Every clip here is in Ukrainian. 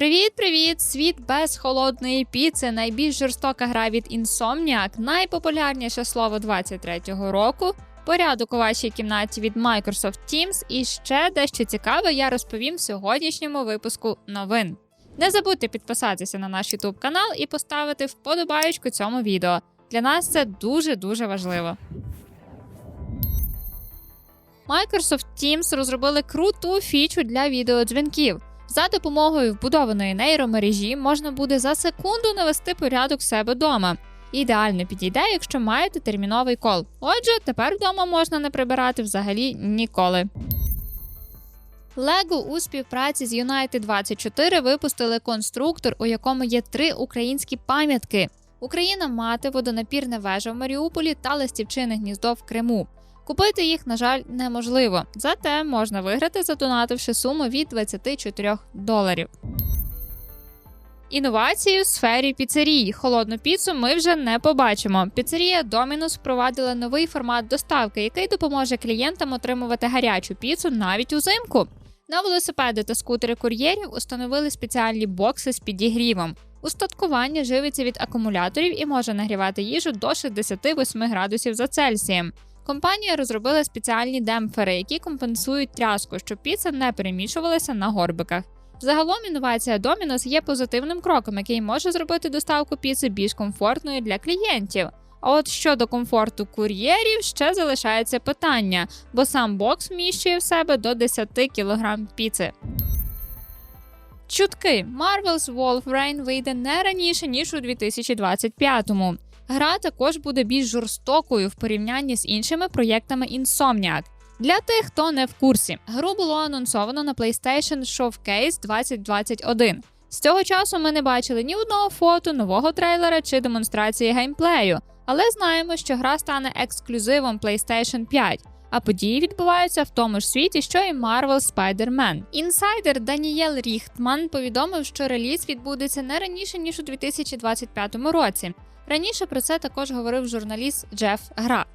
Привіт-привіт! Світ без холодної піци, найбільш жорстока гра від Insomniac, найпопулярніше слово 23-го року, порядок у вашій кімнаті від Microsoft Teams і ще дещо цікаве я розповім в сьогоднішньому випуску новин. Не забудьте підписатися на наш YouTube канал і поставити вподобаєчку цьому відео. Для нас це дуже-дуже важливо. Microsoft Teams розробили круту фічу для відеодзвінків. За допомогою вбудованої нейромережі можна буде за секунду навести порядок себе вдома. Ідеально підійде, якщо маєте терміновий кол. Отже, тепер вдома можна не прибирати взагалі ніколи. Лего у співпраці з United 24 випустили конструктор, у якому є три українські пам'ятки: Україна мати, водонапірна вежа в Маріуполі та листівчине гніздо в Криму. Купити їх, на жаль, неможливо. Зате можна виграти, задонативши суму від 24 доларів. Інновації у сфері піцерії. Холодну піцу ми вже не побачимо. Піцерія Domino's впровадила новий формат доставки, який допоможе клієнтам отримувати гарячу піцу навіть узимку. На велосипеди та скутери кур'єрів установили спеціальні бокси з підігрівом. Устаткування живиться від акумуляторів і може нагрівати їжу до 68 градусів за Цельсієм. Компанія розробила спеціальні демпфери, які компенсують тряску, щоб піца не перемішувалася на горбиках. Загалом інновація Domino's є позитивним кроком, який може зробити доставку піци більш комфортною для клієнтів. А от щодо комфорту кур'єрів ще залишається питання, бо сам бокс вміщує в себе до 10 кг піци. Чутки Marvel's Wolverine вийде не раніше ніж у 2025-му. Гра також буде більш жорстокою в порівнянні з іншими проєктами Insomniac. Для тих, хто не в курсі, гру було анонсовано на PlayStation Showcase 2021. З цього часу ми не бачили ні одного фото, нового трейлера чи демонстрації геймплею, але знаємо, що гра стане ексклюзивом PlayStation 5. А події відбуваються в тому ж світі, що і Marvel Spider-Man. Інсайдер Даніель Ріхтман повідомив, що реліз відбудеться не раніше ніж у 2025 році. Раніше про це також говорив журналіст Джеф Гра.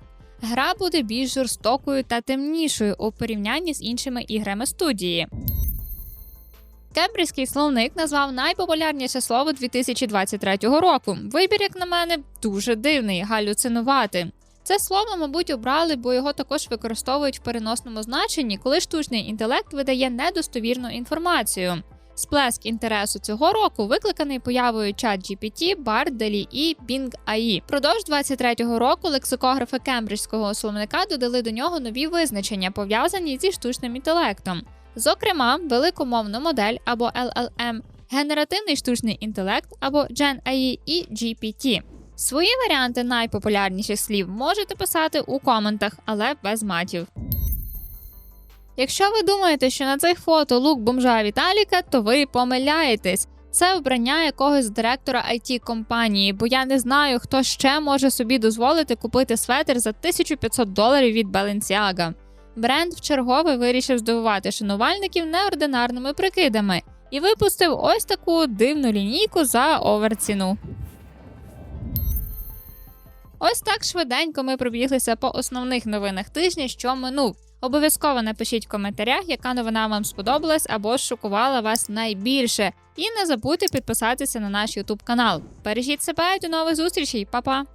Гра буде більш жорстокою та темнішою у порівнянні з іншими іграми студії. Кембрійський словник назвав найпопулярніше слово 2023 року. Вибір, як на мене, дуже дивний, галюцинувати. Це слово, мабуть, обрали, бо його також використовують в переносному значенні, коли штучний інтелект видає недостовірну інформацію. Сплеск інтересу цього року викликаний появою ChatGPT, Bard, DALL-E і Bing AI. Продовж 23-го року лексикографи кембриджського словника додали до нього нові визначення, пов'язані зі штучним інтелектом. Зокрема, великомовну модель або LLM, генеративний штучний інтелект або Gen AI і GPT. Свої варіанти найпопулярніших слів можете писати у коментах, але без матів. Якщо ви думаєте, що на цих фото лук бомжа Віталіка, то ви помиляєтесь. Це вбрання якогось директора it компанії, бо я не знаю, хто ще може собі дозволити купити светр за 1500 доларів від Balenciaga. Бренд вчергове вирішив здивувати шанувальників неординарними прикидами і випустив ось таку дивну лінійку за оверціну. Ось так швиденько ми пробіглися по основних новинах тижня, що минув. Обов'язково напишіть в коментарях, яка новина вам сподобалась або шокувала вас найбільше. І не забудьте підписатися на наш YouTube канал. Бережіть себе до нових зустрічей, Па-па!